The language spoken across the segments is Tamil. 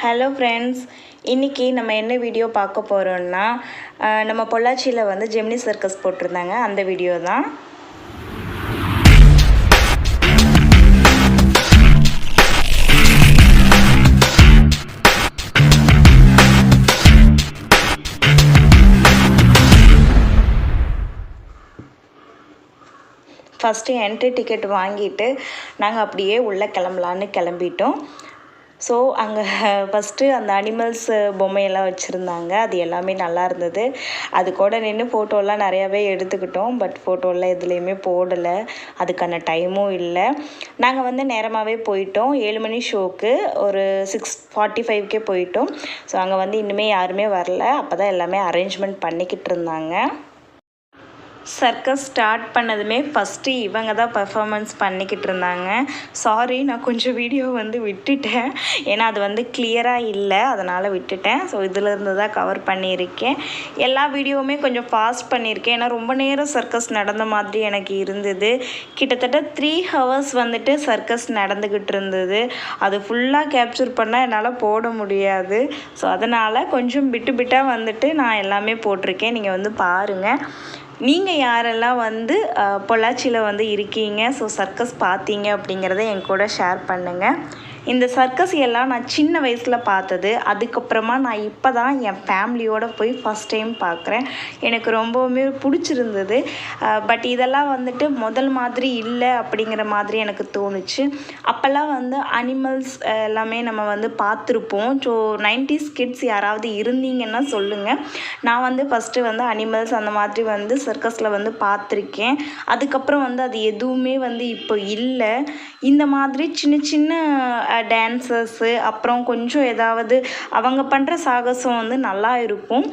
ஹலோ ஃப்ரெண்ட்ஸ் இன்றைக்கி நம்ம என்ன வீடியோ பார்க்க போகிறோன்னா நம்ம பொள்ளாச்சியில் வந்து ஜெமினி சர்க்கஸ் போட்டிருந்தாங்க. அந்த வீடியோ தான். ஃபஸ்ட்டு என்ட்ரி டிக்கெட் வாங்கிட்டு நாங்கள் அப்படியே உள்ளே கிளம்பலான்னு கிளம்பிட்டோம். ஸோ அங்கே ஃபஸ்ட்டு அந்த அனிமல்ஸ் பொம்மையெல்லாம் வச்சுருந்தாங்க. அது எல்லாமே நல்லா இருந்தது. அது கூட நின்று ஃபோட்டோலாம் நிறையாவே எடுத்துக்கிட்டோம். பட் ஃபோட்டோலாம் எதுலேயுமே போடலை. அதுக்கான டைமும் இல்லை. நாங்கள் வந்து நேரமாகவே போயிட்டோம். ஏழு மணி ஷோக்கு ஒரு சிக்ஸ் ஃபார்ட்டி ஃபைவ்க்கே போயிட்டோம். ஸோ அங்கே வந்து இன்னுமே யாருமே வரல. அப்போ தான் எல்லாமே அரேஞ்ச்மெண்ட் பண்ணிக்கிட்டு இருந்தாங்க. சர்க்கஸ் ஸ்டார்ட் பண்ணதுமே ஃபஸ்ட்டு இவங்க தான் பர்ஃபாமன்ஸ் பண்ணிக்கிட்டு இருந்தாங்க. சாரி நான் கொஞ்சம் வீடியோ வந்து விட்டுட்டேன். ஏன்னா அது வந்து கிளியராக இல்லை. அதனால் விட்டுட்டேன். ஸோ இதிலேருந்து தான் கவர் பண்ணியிருக்கேன். எல்லா வீடியோவுமே கொஞ்சம் ஃபாஸ்ட் பண்ணியிருக்கேன். ஏன்னா ரொம்ப நேரம் சர்க்கஸ் நடந்த மாதிரி எனக்கு இருந்தது. கிட்டத்தட்ட த்ரீ ஹவர்ஸ் வந்துட்டு சர்க்கஸ் நடந்துக்கிட்டு இருந்தது. அது ஃபுல்லாக கேப்சர் பண்ணால் என்னால் போட முடியாது. ஸோ அதனால் கொஞ்சம் விட்டு விட்டாக வந்துட்டு நான் எல்லாமே போட்டிருக்கேன். நீங்கள் வந்து பாருங்கள் நீங்கள் யாரெல்லாம் வந்து பொள்ளாச்சியில் வந்து இருக்கீங்க ஸோ சர்க்கஸ் பார்த்தீங்க அப்படிங்கிறத என் கூட ஷேர் பண்ணுங்கள் இந்த சர்க்கஸ் எல்லாம் நான் சின்ன வயசில் பார்த்தது. அதுக்கப்புறமா நான் இப்போ தான் என் ஃபேமிலியோடு போய் ஃபஸ்ட் டைம் பார்க்குறேன். எனக்கு ரொம்பவுமே பிடிச்சிருந்தது. பட் இதெல்லாம் வந்துட்டு முதல் மாதிரி இல்லை அப்படிங்கிற மாதிரி எனக்கு தோணுச்சு. அப்போல்லாம் வந்து அனிமல்ஸ் எல்லாமே நம்ம வந்து பார்த்துருப்போம். ஸோ நைன்டிஸ் கிட்ஸ் யாராவது இருந்தீங்கன்னா சொல்லுங்கள் நான் வந்து ஃபஸ்ட்டு வந்து அனிமல்ஸ் அந்த மாதிரி வந்து சர்க்கஸில் வந்து பார்த்துருக்கேன். அதுக்கப்புறம் வந்து அது எதுவுமே வந்து இப்போ இல்லை. இந்த மாதிரி சின்ன சின்ன டான்ஸர்ஸு அப்புறம் கொஞ்சம் ஏதாவது அவங்க பண்ணுற சாகசம் வந்து நல்லா இருக்கும்.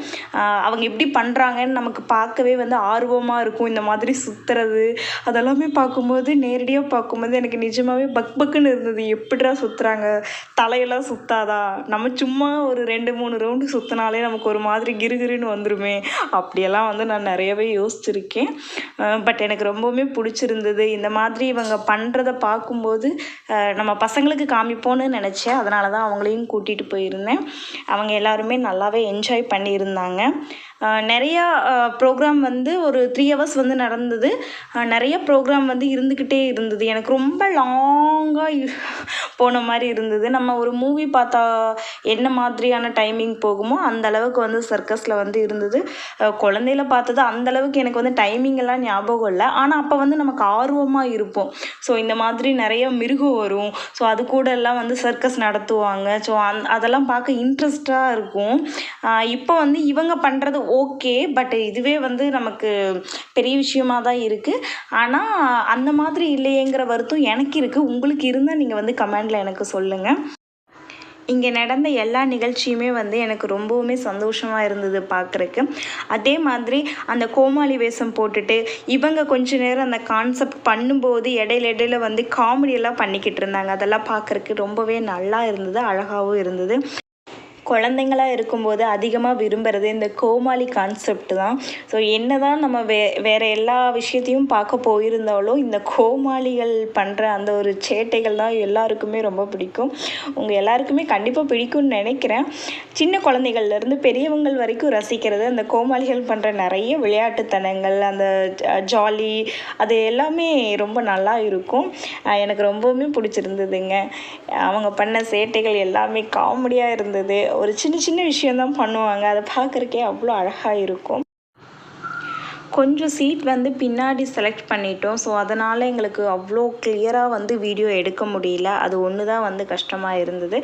அவங்க எப்படி பண்ணுறாங்கன்னு நமக்கு பார்க்கவே வந்து ஆர்வமாக இருக்கும். இந்த மாதிரி சுற்றுறது அதெல்லாமே பார்க்கும்போது நேரடியாக பார்க்கும்போது எனக்கு நிஜமாகவே பக் பக்குன்னு இருந்தது. எப்படிடா சுற்றுறாங்க தலையெல்லாம் சுத்தாதா? நம்ம சும்மா ஒரு ரெண்டு மூணு ரவுண்டு சுற்றினாலே நமக்கு ஒரு மாதிரி கிருகிருன்னு வந்துருமே. அப்படியெல்லாம் வந்து நான் நிறையவே யோசிச்சிருக்கேன். பட் எனக்கு ரொம்பவுமே பிடிச்சிருந்தது. இந்த மாதிரி இவங்க பண்ணுறத பார்க்கும்போது நம்ம பசங்களுக்கு காமிப்போன்னு நினச்சேன். அதனால தான் அவங்களையும் கூட்டிகிட்டு போயிருந்தேன். அவங்க எல்லாருமே நல்லாவே என்ஜாய் பண்ணியிருந்தாங்க. நிறையா ப்ரோக்ராம் வந்து ஒரு த்ரீ ஹவர்ஸ் வந்து நடந்தது. நிறைய ப்ரோக்ராம் வந்து இருந்துக்கிட்டே இருந்தது. எனக்கு ரொம்ப லாங்காக போன மாதிரி இருந்தது. நம்ம ஒரு மூவி பார்த்தா என்ன மாதிரியான டைமிங் போகுமோ அந்த அளவுக்கு வந்து சர்க்கஸில் வந்து இருந்தது. குழந்தையில பார்த்தது அந்த அளவுக்கு எனக்கு வந்து டைமிங் எல்லாம் ஞாபகம் இல்லை. ஆனால் அப்போ வந்து நமக்கு ஆர்வமாக இருப்போம். ஸோ இந்த மாதிரி நிறைய மிருகம் வரும். ஸோ அது கூட எல்லாம் வந்து சர்க்கஸ் நடத்துவாங்க. ஸோ அந் அதெல்லாம் பார்க்க இன்ட்ரெஸ்டாக இருக்கும். இப்போ வந்து இவங்க பண்ணுறது ஓகே பட் இதுவே வந்து நமக்கு பெரிய விஷயமா தான் இருக்குது ஆனால் அந்த மாதிரி இல்லையேங்கிற வருத்தம் எனக்கு இருக்குது உங்களுக்கு இருந்தால் நீங்கள் வந்து கமெண்டில் எனக்கு சொல்லுங்கள் இங்கே நடந்த எல்லா நிகழ்ச்சியுமே வந்து எனக்கு ரொம்பவுமே சந்தோஷமாக இருந்தது பார்க்குறக்கு அதே மாதிரி அந்த கோமாளி வேஷம் போட்டுட்டு இவங்க கொஞ்ச நேரம் அந்த கான்செப்ட் பண்ணும்போது இடையில இடையில வந்து காமெடியெல்லாம் பண்ணிக்கிட்டு இருந்தாங்க. அதெல்லாம் பார்க்குறக்கு ரொம்பவே நல்லா இருந்தது அழகாகவும் இருந்தது. குழந்தைங்களா இருக்கும்போது அதிகமாக விரும்புகிறது இந்த கோமாளி கான்செப்ட் தான். ஸோ என்ன தான் நம்ம வே வேறு எல்லா விஷயத்தையும் பார்க்க போயிருந்தாலும் இந்த கோமாளிகள் பண்ணுற அந்த ஒரு சேட்டைகள் தான் எல்லாருக்குமே ரொம்ப பிடிக்கும். உங்கள் எல்லாருக்குமே கண்டிப்பாக பிடிக்கும்னு நினைக்கிறேன். சின்ன குழந்தைகள்லேருந்து பெரியவங்கள் வரைக்கும் ரசிக்கிறது அந்த கோமாளிகள் பண்ணுற நிறைய விளையாட்டுத்தனங்கள் அந்த ஜாலி அது எல்லாமே ரொம்ப நல்லா இருக்கும். எனக்கு ரொம்பவுமே பிடிச்சிருந்ததுங்க. அவங்க பண்ண சேட்டைகள் எல்லாமே காமெடியாக இருந்தது. ஒரு சின்ன சின்ன விஷயம்தான் பண்ணுவாங்க. அதை பார்க்குறக்கே அவ்வளோ அழகாக இருக்கும். கொஞ்சம் சீட் வந்து பின்னாடி செலக்ட் பண்ணிட்டோம். ஸோ அதனால் எங்களுக்கு அவ்வளோ கிளியராக வந்து வீடியோ எடுக்க முடியல. அது ஒன்று தான் வந்து கஷ்டமாக இருந்தது.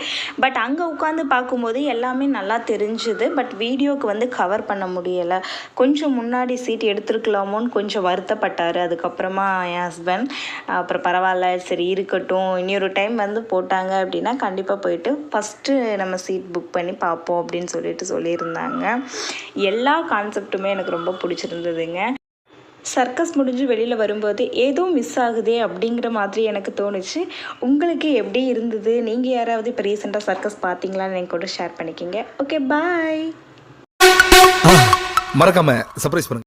பட் அங்கே உட்காந்து பார்க்கும்போது எல்லாமே நல்லா தெரிஞ்சுது. பட் வீடியோக்கு வந்து கவர் பண்ண முடியலை. கொஞ்சம் முன்னாடி சீட் எடுத்துருக்கலாமோன்னு கொஞ்சம் வருத்தப்பட்டார். அதுக்கப்புறமா என் ஹஸ்பண்ட் அப்புறம் பரவாயில்ல சரி இருக்கட்டும். இன்னொரு டைம் வந்து போட்டாங்க அப்படின்னா கண்டிப்பாக போயிட்டு ஃபஸ்ட்டு நம்ம சீட் புக் பண்ணி பார்ப்போம் அப்படின்னு சொல்லிட்டு சொல்லியிருந்தாங்க. எல்லா கான்செப்ட்டுமே எனக்கு ரொம்ப பிடிச்சிருந்ததுங்க. சர்க்கஸ் முடிஞ்சு வெளியில் வரும்போது ஏதோ மிஸ் ஆகுதே அப்படிங்கிற மாதிரி எனக்கு தோணுச்சு. உங்களுக்கு எப்படி இருந்தது? நீங்கள் யாராவது இப்போ ரீசெண்டாக சர்க்கஸ் பார்த்தீங்களான்னு என் கூட ஷேர் பண்ணிக்கிங்க. ஓகே பாய் மறக்காம சர்ப்ரைஸ் பண்ணுங்க.